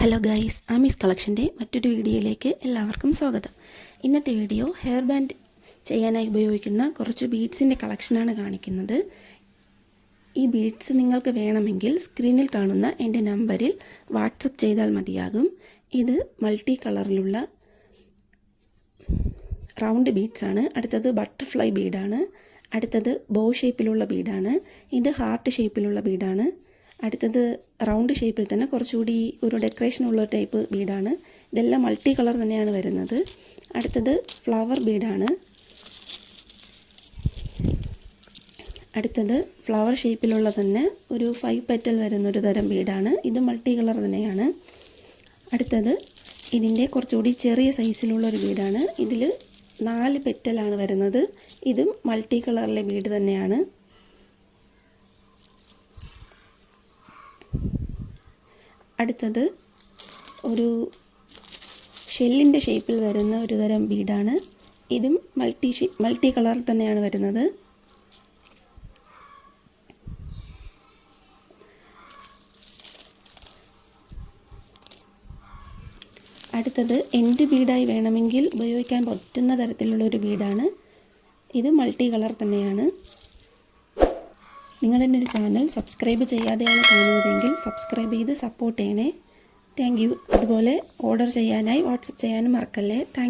Hello guys Ami's കളക്ഷന്റെ മറ്റൊരു വീഡിയോയിലേക്ക് എല്ലാവർക്കും സ്വാഗതം. ഇന്നത്തെ വീഡിയോ ഹെയർ ബാൻഡ് ചെയ്യാനായി ഉപയോഗിക്കുന്ന കുറച്ച് ബീഡ്സിന്റെ കളക്ഷനാണ് കാണിക്കുന്നത്. ഈ ബീഡ്സ് നിങ്ങൾക്ക് വേണമെങ്കിൽ സ്ക്രീനിൽ കാണുന്ന എന്റെ നമ്പറിൽ വാട്സപ്പ് ചെയ്താൽ മതിയാകും. ഇത് മൾട്ടി കളറിലുള്ള റൗണ്ട് ബീഡ്സ് ആണ്. അടുത്തത് ബട്ടർഫ്ലൈ ബീഡാണ് അടുത്തത് ബോ ഷേപ്പിലുള്ള ബീഡാണ് ഇത് ഹാർട്ട് ഷേപ്പിലുള്ള ബീഡാണ് അടുത്തത് റൗണ്ട് ഷേപ്പിൽ തന്നെ കുറച്ചുകൂടി ഒരു ഡെക്കറേഷൻ ഉള്ള ടൈപ്പ് ബീഡാണ്. ഇതെല്ലാം മൾട്ടി കളർ തന്നെയാണ് വരുന്നത്. അടുത്തത് ഫ്ലവർ ബീഡാണ്. അടുത്തത് ഫ്ലവർ ഷേപ്പിലുള്ള തന്നെ ഒരു ഫൈവ് പെറ്റൽ വരുന്ന ഒരു തരം ബീഡാണ്. ഇത് മൾട്ടി കളർ തന്നെയാണ്. അടുത്തത് ഇതിന്റെ കുറച്ചുകൂടി ചെറിയ സൈസിലുള്ള ഒരു ബീഡാണ്. ഇതിൽ നാല് പെറ്റലാണ് വരുന്നത്. ഇതും മൾട്ടി കളറിലെ ബീഡ് തന്നെയാണ്. അടുത്തത് ഒരു ഷെല്ലിന്റെ ഷേപ്പിൽ വരുന്ന ഒരു തരം ബീഡാണ് ഇതും മൾട്ടി മൾട്ടി കളർ തന്നെയാണ് വരുന്നത്. അടുത്തത് എൻഡ് ബീഡായി വേണമെങ്കിൽ ഉപയോഗിക്കാൻ പറ്റുന്ന തരത്തിലുള്ള ഒരു ബീഡാണ് ഇത് മൾട്ടി കളർ തന്നെയാണ്. നിങ്ങൾ എന്റെ ഒരു ചാനൽ സബ്സ്ക്രൈബ് ചെയ്യാതെയാണ് കാണുന്നതെങ്കിൽ സബ്സ്ക്രൈബ് ചെയ്ത് സപ്പോർട്ട് ചെയ്യണേ. താങ്ക് അതുപോലെ ഓർഡർ ചെയ്യാനായി വാട്സപ്പ് ചെയ്യാനും മറക്കല്ലേ. താങ്ക്